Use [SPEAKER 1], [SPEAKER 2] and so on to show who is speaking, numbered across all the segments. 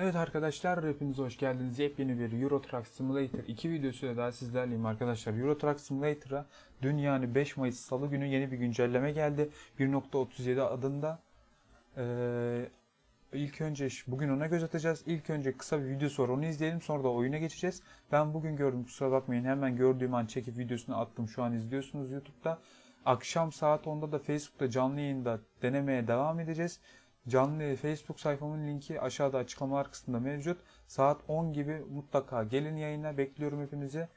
[SPEAKER 1] Evet arkadaşlar hepiniz hoş geldiniz. Yepyeni bir Euro Truck Simulator 2 videosuyla daha sizlerleyim arkadaşlar. Euro Truck Simulator'a dün yani 5 Mayıs Salı günü yeni bir güncelleme geldi. 1.37 adında. Ee, ilk önce bugün ona göz atacağız. İlk önce kısa bir video sonra onu izleyelim. Sonra da oyuna geçeceğiz. Ben bugün gördüm kusura bakmayın. Hemen gördüğüm an çekip videosunu attım. Şu an izliyorsunuz YouTube'da. Akşam saat 10'da da Facebook'ta canlı yayında denemeye devam edeceğiz. Canlı Facebook sayfamın linki aşağıda açıklamalar kısmında mevcut. Saat 10 gibi mutlaka gelin yayına. Bekliyorum hepinizi.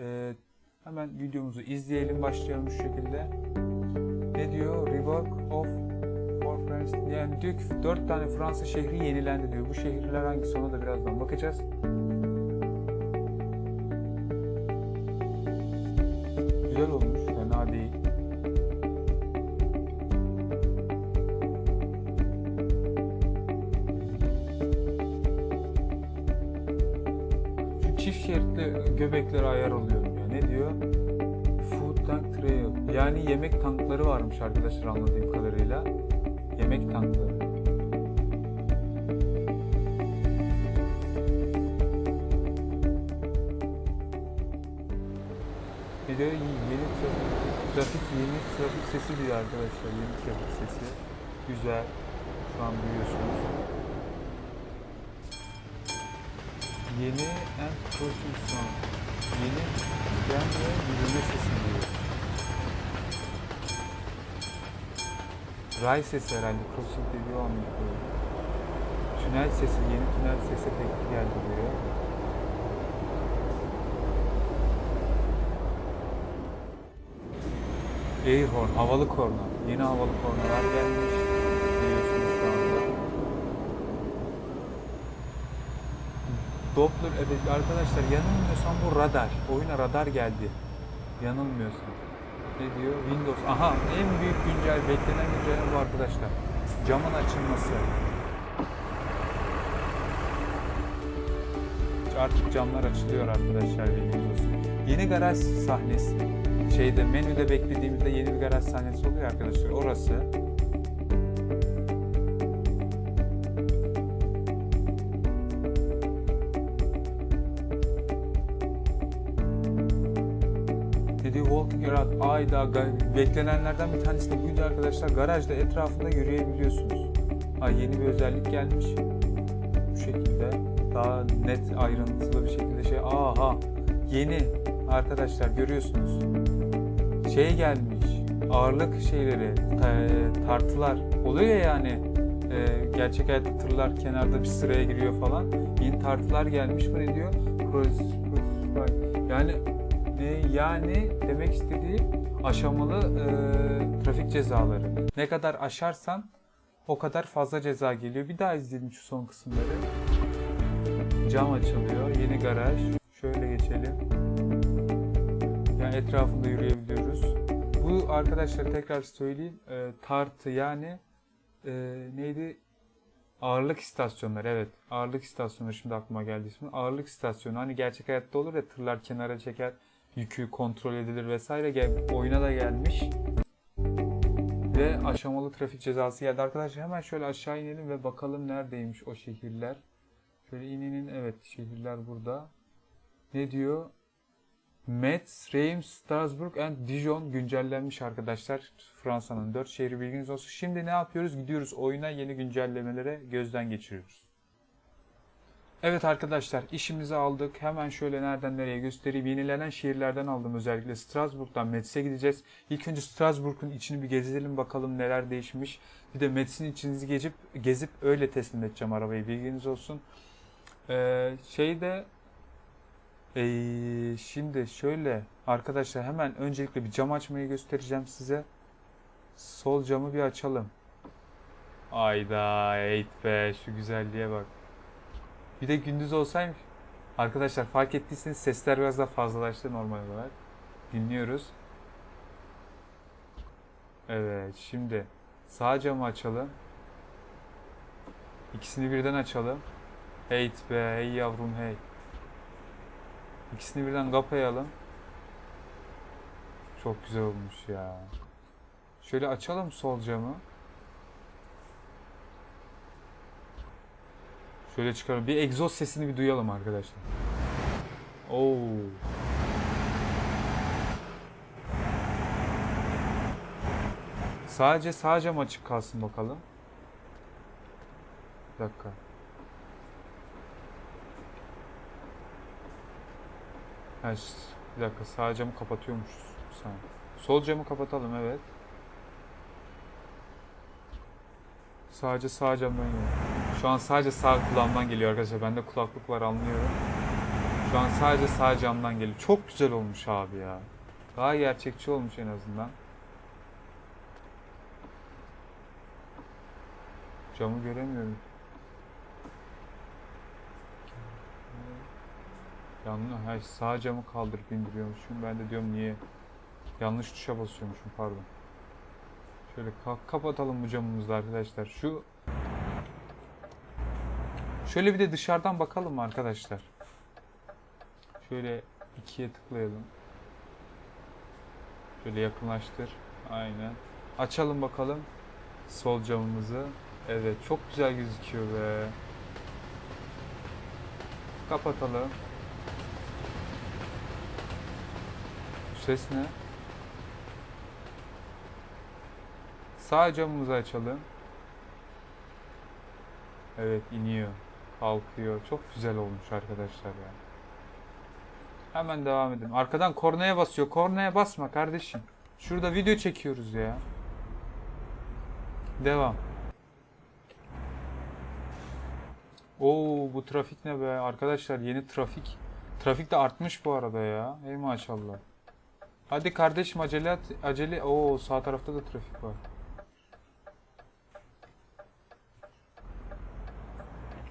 [SPEAKER 1] Ee, hemen videomuzu izleyelim. Başlayalım şu şekilde. Ne diyor? Rework of for France. Yani diyor ki 4 tane Fransa şehri yenilendi diyor. Bu şehirler hangisi ona da birazdan bakacağız. Arkadaşlar anladığım kadarıyla. Yemek tankları. Bir de yeni trafik, trafik yeni trafik sesi diyor arkadaşlar. Yeni trafik sesi. Güzel. Şu an duyuyorsunuz. Yeni and crossing sound. Yeni tren ve yürüme sesi diyor. Ray sesi herhalde. Crossing dediği o anlamda böyle. Tünel sesi, yeni tünel sesi pek geldi buraya. Air horn, havalı korna. Yeni havalı kornalar gelmiş. Biliyorsunuz. Doppler evet arkadaşlar yanılmıyorsam bu radar. Oyuna radar geldi. Yanılmıyorsam. Ne diyor? Windows. Aha en büyük güncel beklenen güncelleme bu arkadaşlar. Camın açılması. Artık camlar açılıyor arkadaşlar bilginiz. Yeni garaj sahnesi. Şeyde menüde beklediğimizde yeni bir garaj sahnesi oluyor arkadaşlar. Orası. Around ayda beklenenlerden bir tanesi de buydu arkadaşlar. Garajda etrafında yürüyebiliyorsunuz. Ay yeni bir özellik gelmiş. Bu şekilde daha net ayrıntılı bir şekilde şey. Aha yeni arkadaşlar görüyorsunuz. Şey gelmiş. Ağırlık şeyleri, ta- tartılar oluyor ya yani. e, gerçek hayatta tırlar kenarda bir sıraya giriyor falan. Yeni tartılar gelmiş. Ne diyor? Yani yani demek istediği aşamalı e, trafik cezaları. Ne kadar aşarsan o kadar fazla ceza geliyor. Bir daha izleyelim şu son kısımları. Cam açılıyor. Yeni garaj. Şöyle geçelim. Yani etrafında yürüyebiliyoruz. Bu arkadaşlar tekrar söyleyeyim. E, tartı yani e, neydi? Ağırlık istasyonları evet. Ağırlık istasyonları şimdi aklıma geldi ismi. Ağırlık istasyonu hani gerçek hayatta olur ya tırlar kenara çeker yükü kontrol edilir vesaire gel, oyuna da gelmiş. Ve aşamalı trafik cezası geldi. Arkadaşlar hemen şöyle aşağı inelim ve bakalım neredeymiş o şehirler. Şöyle inenin evet şehirler burada. Ne diyor? Metz, Reims, Strasbourg and Dijon güncellenmiş arkadaşlar. Fransa'nın 4 şehri bilginiz olsun. Şimdi ne yapıyoruz? Gidiyoruz oyuna yeni güncellemelere gözden geçiriyoruz. Evet arkadaşlar işimizi aldık. Hemen şöyle nereden nereye göstereyim. Yenilenen şehirlerden aldım özellikle. Strasbourg'dan Metz'e gideceğiz. İlk önce Strasbourg'un içini bir gezelim bakalım neler değişmiş. Bir de Metz'in içinizi gezip, gezip öyle teslim edeceğim arabayı bilginiz olsun. Ee, şeyde ee, şimdi şöyle arkadaşlar hemen öncelikle bir cam açmayı göstereceğim size. Sol camı bir açalım. Ayda eğit be şu güzelliğe bak. Bir de gündüz olsaymış. Arkadaşlar fark ettiyseniz sesler biraz daha fazlalaştı normal olarak. Dinliyoruz. Evet şimdi sağ camı açalım. İkisini birden açalım. Hey be hey yavrum hey. İkisini birden kapayalım. Çok güzel olmuş ya. Şöyle açalım sol camı. Şöyle çıkaralım. Bir egzoz sesini bir duyalım arkadaşlar. Oo. Sadece sağ cam açık kalsın bakalım. Bir dakika. Ha, bir dakika sağ camı kapatıyormuşuz. Saniye. Sol camı kapatalım evet. Sadece sağ camdan geliyor. Şu an sadece sağ kulağımdan geliyor arkadaşlar. Bende kulaklık var anlıyorum. Şu an sadece sağ camdan geliyor. Çok güzel olmuş abi ya. Daha gerçekçi olmuş en azından. Camı göremiyorum. Yanlış. Hayır, sağ camı kaldırıp indiriyormuşum. Ben de diyorum niye yanlış tuşa basıyormuşum pardon. Şöyle ka- kapatalım bu camımızı arkadaşlar. Şu Şöyle bir de dışarıdan bakalım mı arkadaşlar? Şöyle ikiye tıklayalım. Şöyle yakınlaştır. Aynen. Açalım bakalım sol camımızı. Evet çok güzel gözüküyor be. Kapatalım. Bu ses ne? Sağ camımızı açalım. Evet iniyor. Kalkıyor. Çok güzel olmuş arkadaşlar ya. Hemen devam edelim. Arkadan kornaya basıyor. Kornaya basma kardeşim. Şurada video çekiyoruz ya. Devam. Oo bu trafik ne be arkadaşlar yeni trafik. Trafik de artmış bu arada ya. Ey maşallah. Hadi kardeşim acele et, acele. Oo sağ tarafta da trafik var.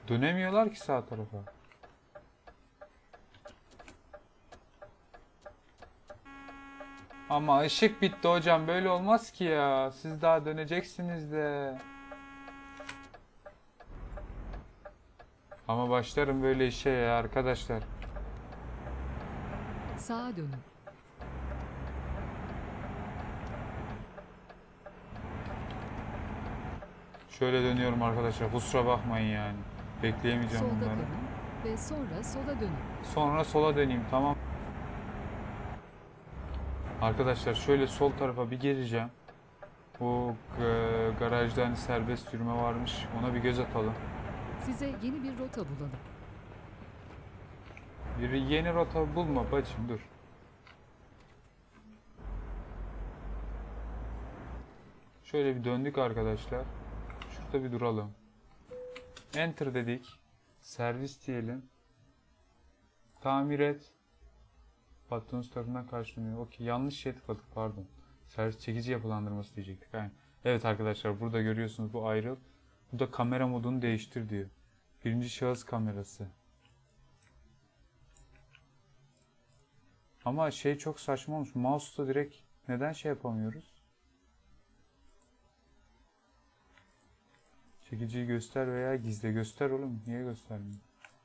[SPEAKER 1] Dönemiyorlar ki sağ tarafa. Ama ışık bitti hocam böyle olmaz ki ya. Siz daha döneceksiniz de. Ama başlarım böyle işe ya arkadaşlar.
[SPEAKER 2] Sağa dönün.
[SPEAKER 1] Şöyle dönüyorum arkadaşlar. Kusura bakmayın yani. Bekleyemeyeceğim
[SPEAKER 2] Solda
[SPEAKER 1] bunları.
[SPEAKER 2] kalın ve sonra sola dönün.
[SPEAKER 1] Sonra sola döneyim tamam. Arkadaşlar şöyle sol tarafa bir geleceğim. Bu e, garajda hani serbest yürüme varmış. Ona bir göz atalım.
[SPEAKER 2] Size yeni bir rota bulalım.
[SPEAKER 1] Bir yeni rota bulma bacım dur. Şöyle bir döndük arkadaşlar. Şurada bir duralım. Enter dedik. Servis diyelim. Tamir et. Patronunuz tarafından karşılanıyor. Okey yanlış şey tıkladık pardon. Servis çekici yapılandırması diyecektik. Aynen. Evet arkadaşlar burada görüyorsunuz bu ayrıl. Bu da kamera modunu değiştir diyor. Birinci şahıs kamerası. Ama şey çok saçma olmuş. Mouse'la direkt neden şey yapamıyoruz? Çekiciyi göster veya gizle. Göster oğlum. Niye göstermiyor?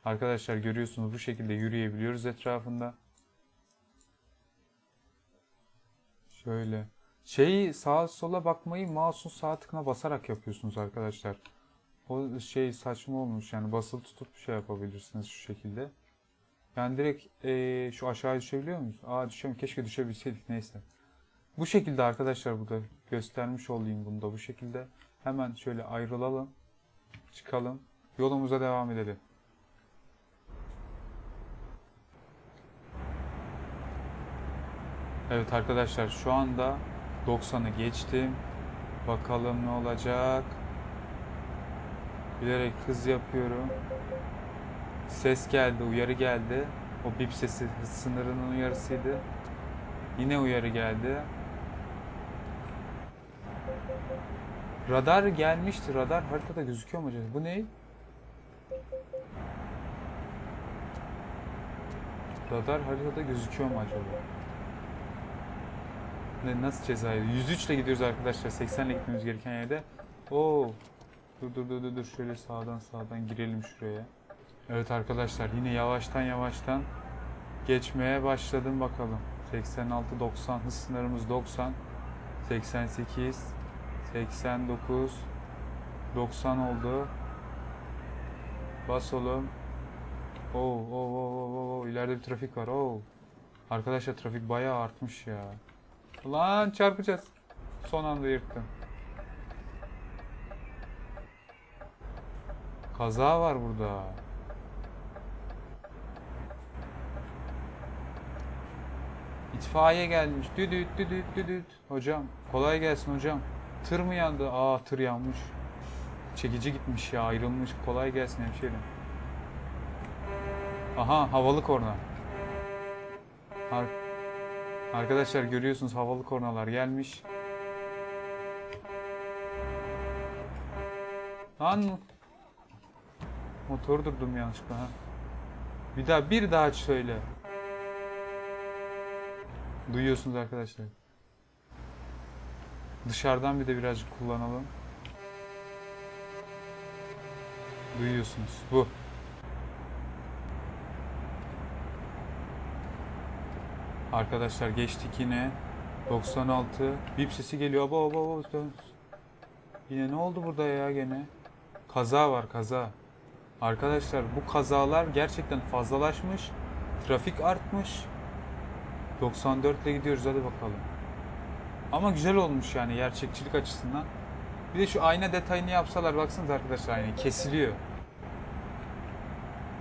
[SPEAKER 1] Arkadaşlar görüyorsunuz bu şekilde yürüyebiliyoruz etrafında. Şöyle. Şeyi sağa sola bakmayı mouse'un sağ tıkına basarak yapıyorsunuz arkadaşlar. O şey saçma olmuş yani basılı tutup şey yapabilirsiniz şu şekilde. Yani direkt eee, şu aşağı düşebiliyor muyuz? Aa düşüyorum. Keşke düşebilseydik. Neyse. Bu şekilde arkadaşlar burada göstermiş olayım bunu da bu şekilde. Hemen şöyle ayrılalım. Çıkalım. Yolumuza devam edelim. Evet arkadaşlar şu anda 90'ı geçtim. Bakalım ne olacak. Bilerek hız yapıyorum. Ses geldi, uyarı geldi. O bip sesi hız sınırının uyarısıydı. Yine uyarı geldi. Radar gelmişti. Radar haritada gözüküyor mu acaba? Bu ne? Radar haritada gözüküyor mu acaba? Ne, nasıl cezayı? 103 ile gidiyoruz arkadaşlar. 80 ile gitmemiz gereken yerde. Oo. Dur dur dur dur dur. Şöyle sağdan sağdan girelim şuraya. Evet arkadaşlar yine yavaştan yavaştan geçmeye başladım bakalım. 86 90 hız sınırımız 90 88 89 90 oldu. Bas oğlum. Oo, oo, oo, oo, oo. ileride bir trafik var. Oo. Arkadaşlar trafik bayağı artmış ya. Lan çarpacağız. Son anda yırttım. Kaza var burada. İtfaiye gelmiş. Düdüt düdüt düdüt. Hocam kolay gelsin hocam. Tır mı yandı? Aa tır yanmış. Çekici gitmiş ya ayrılmış. Kolay gelsin hemşerim. Aha havalı korna. Ar- Arkadaşlar görüyorsunuz havalı kornalar gelmiş. Lan motor durdum yanlışlıkla ha. Bir daha bir daha söyle. Duyuyorsunuz arkadaşlar. Dışarıdan bir de birazcık kullanalım. Duyuyorsunuz. Bu. Arkadaşlar geçtik yine. 96. Bip sesi geliyor. Aba aba aba. Yine ne oldu burada ya gene? Kaza var kaza. Arkadaşlar bu kazalar gerçekten fazlalaşmış. Trafik artmış. 94 ile gidiyoruz hadi bakalım. Ama güzel olmuş yani gerçekçilik açısından. Bir de şu ayna detayını yapsalar baksanız arkadaşlar aynı kesiliyor.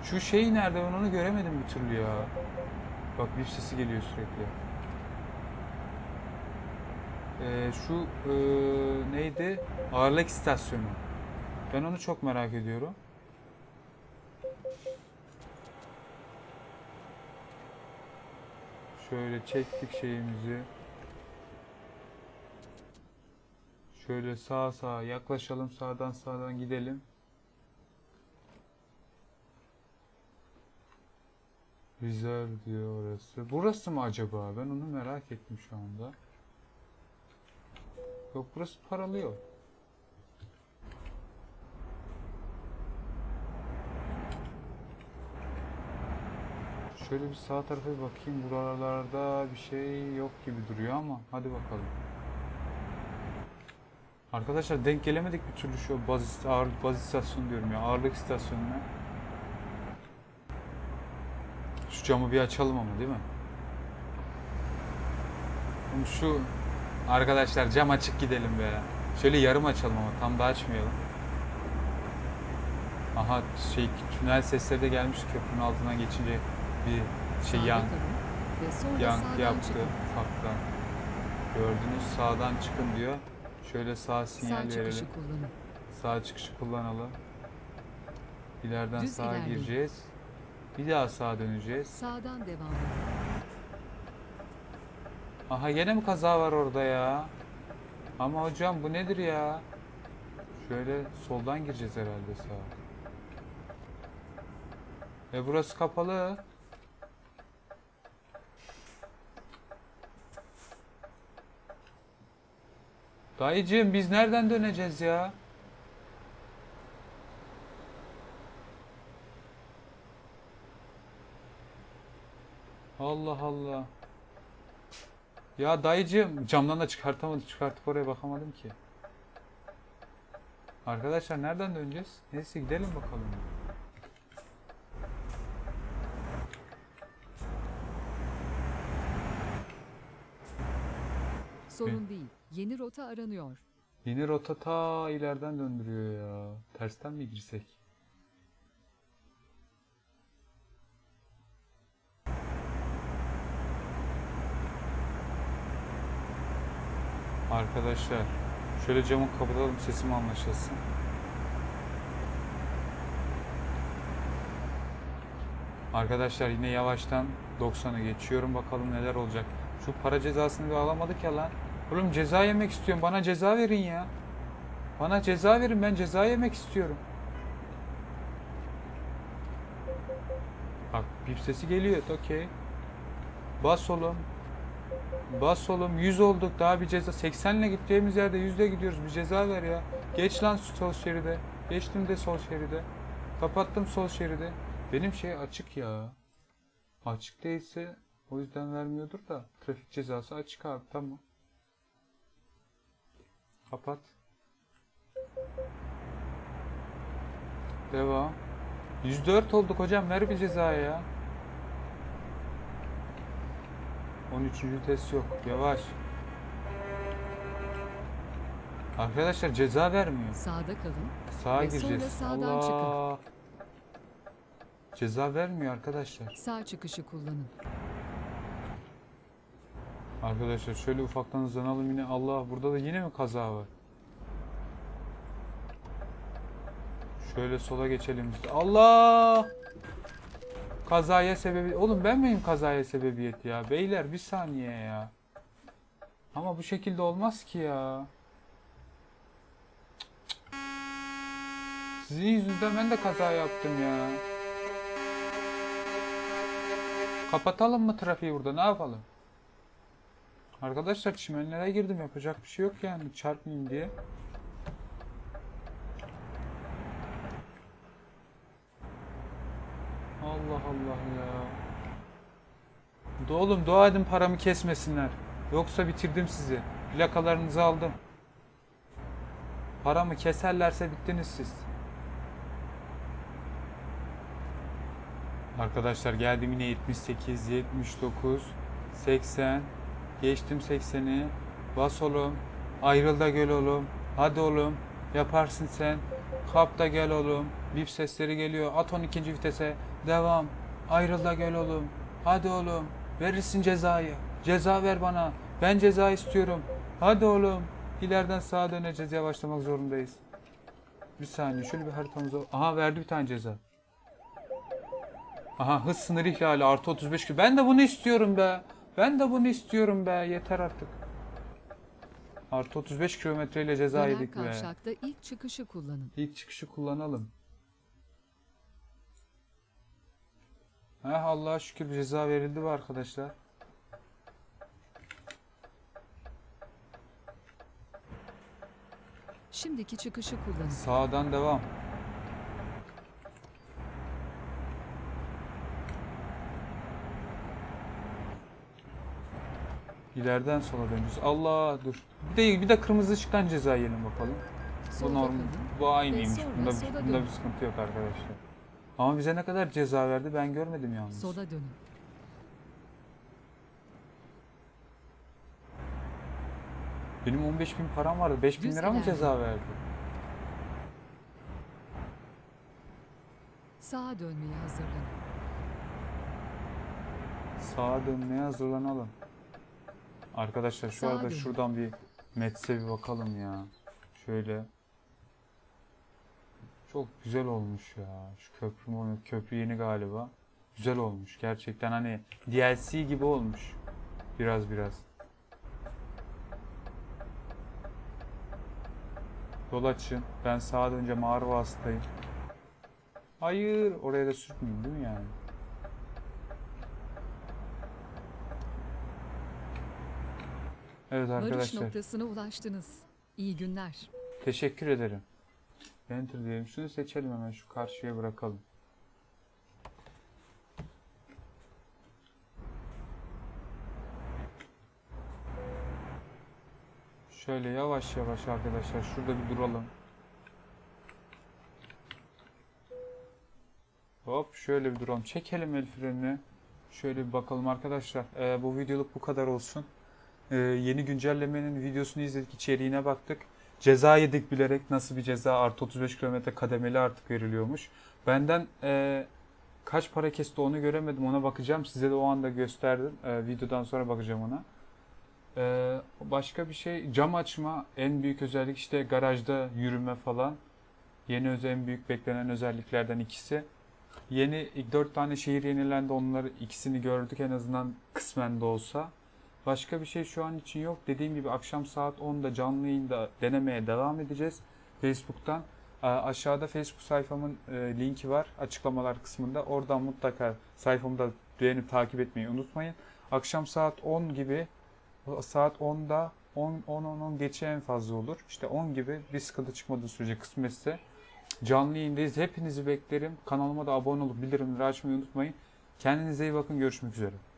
[SPEAKER 1] Şu şey nerede ben onu göremedim bir türlü ya. Bak bir sesi geliyor sürekli. Ee, şu ee, neydi? Ağırlık istasyonu. Ben onu çok merak ediyorum. Şöyle çektik şeyimizi. Şöyle sağa sağa yaklaşalım. Sağdan sağdan gidelim. Reserve diyor orası. Burası mı acaba? Ben onu merak ettim şu anda. Yok burası paralı yol. Şöyle bir sağ tarafa bakayım. Buralarda bir şey yok gibi duruyor ama hadi bakalım. Arkadaşlar denk gelemedik bir türlü şu baz, ağır, baz istasyonu diyorum ya. Ağırlık istasyonuna. Şu camı bir açalım ama değil mi? Oğlum Şu arkadaşlar cam açık gidelim be. Şöyle yarım açalım ama tam da açmayalım. Aha şey tünel sesleri de gelmiş köprünün altından geçince bir şey
[SPEAKER 2] Sağda
[SPEAKER 1] yan,
[SPEAKER 2] sağdan
[SPEAKER 1] yaptı
[SPEAKER 2] çıkın.
[SPEAKER 1] ufaktan. Gördünüz sağdan çıkın diyor. Şöyle sağ sinyal
[SPEAKER 2] Sağ çıkışı
[SPEAKER 1] verelim.
[SPEAKER 2] kullanın.
[SPEAKER 1] Sağ çıkışı kullanalım. İleriden
[SPEAKER 2] Düz
[SPEAKER 1] sağa
[SPEAKER 2] ilerleyin.
[SPEAKER 1] gireceğiz. Bir daha sağa döneceğiz.
[SPEAKER 2] Sağdan devam edin.
[SPEAKER 1] Aha gene mi kaza var orada ya? Ama hocam bu nedir ya? Şöyle soldan gireceğiz herhalde sağa. E burası kapalı. Dayıcığım biz nereden döneceğiz ya? Allah Allah. Ya dayıcığım camdan da çıkartamadım. Çıkartıp oraya bakamadım ki. Arkadaşlar nereden döneceğiz? Neyse gidelim bakalım.
[SPEAKER 2] Sorun değil. Yeni rota aranıyor.
[SPEAKER 1] Yeni rota ta ileriden döndürüyor ya. Tersten mi girsek? Arkadaşlar şöyle camı kapatalım sesim anlaşılsın. Arkadaşlar yine yavaştan 90'a geçiyorum bakalım neler olacak. Şu para cezasını bir alamadık ya lan. Oğlum ceza yemek istiyorum. Bana ceza verin ya. Bana ceza verin. Ben ceza yemek istiyorum. Bak bip sesi geliyor. Okey. Bas oğlum. Bas oğlum. 100 olduk. Daha bir ceza. 80 ile gittiğimiz yerde 100 ile gidiyoruz. Bir ceza ver ya. Geç lan sol şeride. Geçtim de sol şeride. Kapattım sol şeridi. Benim şey açık ya. Açık değilse o yüzden vermiyordur da. Trafik cezası açık abi. Tamam. Kapat. Devam. 104 olduk hocam ver bir ceza ya. 13. vites yok. Yavaş. Arkadaşlar ceza vermiyor.
[SPEAKER 2] Sağda kalın.
[SPEAKER 1] Sağa
[SPEAKER 2] Ve
[SPEAKER 1] gireceğiz.
[SPEAKER 2] sonra sağdan
[SPEAKER 1] Allah. Ceza vermiyor arkadaşlar.
[SPEAKER 2] Sağ çıkışı kullanın.
[SPEAKER 1] Arkadaşlar şöyle ufaktan hızlanalım yine. Allah burada da yine mi kaza var? Şöyle sola geçelim. Allah! Kazaya sebebi... Oğlum ben miyim kazaya sebebiyet ya? Beyler bir saniye ya. Ama bu şekilde olmaz ki ya. Sizin yüzünüzden ben de kaza yaptım ya. Kapatalım mı trafiği burada? Ne yapalım? Arkadaşlar çimenlere girdim. Yapacak bir şey yok yani. Çarpmayayım diye. Allah Allah ya. Da oğlum dua edin paramı kesmesinler. Yoksa bitirdim sizi. Plakalarınızı aldım. Paramı keserlerse bittiniz siz. Arkadaşlar geldim yine 78, 79, 80. Geçtim 80'i. Bas oğlum. Ayrıl da gel oğlum. Hadi oğlum. Yaparsın sen. Kap da gel oğlum. Bip sesleri geliyor. At 12. vitese. Devam. Ayrıl da gel oğlum. Hadi oğlum. Verirsin cezayı. Ceza ver bana. Ben ceza istiyorum. Hadi oğlum. İleriden sağa döneceğiz. Yavaşlamak zorundayız. Bir saniye. Şöyle bir haritamıza... Aha verdi bir tane ceza. Aha hız sınırı ihlali artı 35 km. Ben de bunu istiyorum be. Ben de bunu istiyorum be. Yeter artık. Artı 35 kilometre ile ceza
[SPEAKER 2] Döner
[SPEAKER 1] yedik be.
[SPEAKER 2] kavşakta ilk çıkışı kullanın.
[SPEAKER 1] İlk çıkışı kullanalım. Heh Allah'a şükür bir ceza verildi mi arkadaşlar?
[SPEAKER 2] Şimdiki çıkışı kullanın.
[SPEAKER 1] Sağdan devam. İleriden sola döneceğiz. Allah dur. Bir de bir de kırmızı ışıktan ceza yiyelim bakalım. Bu normal. Bu aynıymış. Bunda, bunda bir sıkıntı yok arkadaşlar. Ama bize ne kadar ceza verdi ben görmedim yalnız.
[SPEAKER 2] Sola dönün.
[SPEAKER 1] Benim 15 bin param vardı. 5 bin lira mı ceza verdi?
[SPEAKER 2] Sağa dönmeye hazırlanın.
[SPEAKER 1] Sağa dönmeye hazırlanalım. Arkadaşlar şu
[SPEAKER 2] Sağa
[SPEAKER 1] arada
[SPEAKER 2] dönün.
[SPEAKER 1] şuradan bir Mets'e bir bakalım ya. Şöyle. Çok güzel olmuş ya. Şu köprü köprü yeni galiba. Güzel olmuş. Gerçekten hani DLC gibi olmuş. Biraz biraz. Yol açın. Ben sağa dönünce mağara vasıtayım. Hayır. Oraya da sürtmeyeyim değil mi yani? Evet
[SPEAKER 2] Varış
[SPEAKER 1] arkadaşlar.
[SPEAKER 2] noktasına ulaştınız. İyi günler.
[SPEAKER 1] Teşekkür ederim. Enter diyelim. Şunu seçelim hemen şu karşıya bırakalım. Şöyle yavaş yavaş arkadaşlar şurada bir duralım. Hop şöyle bir duralım. Çekelim el frenini. Şöyle bir bakalım arkadaşlar. Ee, bu videoluk bu kadar olsun. Ee, yeni güncellemenin videosunu izledik, içeriğine baktık. Ceza yedik bilerek nasıl bir ceza artı 35 kilometre kademeli artık veriliyormuş. Benden e, kaç para kesti onu göremedim ona bakacağım. Size de o anda gösterdim. E, videodan sonra bakacağım ona. E, başka bir şey cam açma en büyük özellik işte garajda yürüme falan. Yeni özel en büyük beklenen özelliklerden ikisi. Yeni 4 tane şehir yenilendi. Onları ikisini gördük en azından kısmen de olsa. Başka bir şey şu an için yok. Dediğim gibi akşam saat 10'da canlı yayında denemeye devam edeceğiz. Facebook'tan. Aa, Aşağıda Facebook sayfamın e, linki var açıklamalar kısmında. Oradan mutlaka sayfamı da beğenip takip etmeyi unutmayın. Akşam saat 10 gibi saat 10'da 10 10 10 10 geçe en fazla olur. İşte 10 gibi bir sıkıntı çıkmadığı sürece kısmetse canlı yayındayız. Hepinizi beklerim. Kanalıma da abone olup bildirimleri açmayı unutmayın. Kendinize iyi bakın. Görüşmek üzere.